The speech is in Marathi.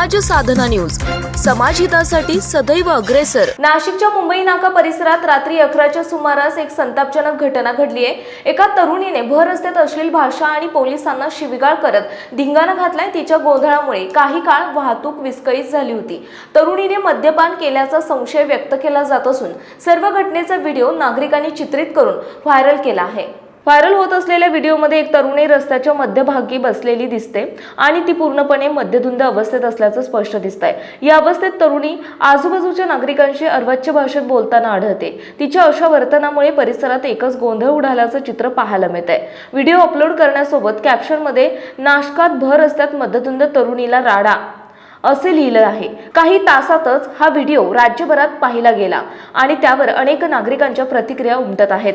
साधना न्यूज. समाज हितासाठी सदैव अग्रेसर. नाशिकच्या मुंबई नाका परिसरात रात्री अकराच्या सुमारास एक संतापजनक घटना घडली आहे. एका तरुणीने भर रस्त्यात अश्लील भाषा आणि पोलिसांना शिविगाळ करत धिंगाणा घातलाय तिच्या गोंधळामुळे. काही काळ वाहतूक विस्कळीत झाली होती. तरुणीने मद्यपान केल्याचा संशय व्यक्त केला जात असून सर्व घटनेचा व्हिडिओ नागरिकांनी चित्रित करून व्हायरल केला आहे. व्हायरल होत असलेल्या व्हिडिओमध्ये एक तरुणी रस्त्याच्या मध्यभागी बसलेली दिसते आणि ती पूर्णपणे मध्यधुंद अवस्थेत असल्याचं स्पष्ट दिसत आहे या अवस्थेत तरुणी आजूबाजूच्या नागरिकांशी अर्वाच्य भाषेत बोलताना आढळते. तिच्या अशा वर्तनामुळे परिसरात एकच गोंधळ उडाल्याचं चित्र पाहायला मिळत आहे व्हिडिओ अपलोड करण्यासोबत कॅप्शनमध्ये नाशकात भर रस्त्यात मध्यधुंद तरुणीला राडा असे लिहिलं आहे. काही तासातच हा व्हिडिओ राज्यभरात पाहिला गेला आणि त्यावर अनेक नागरिकांच्या प्रतिक्रिया उमटत आहेत.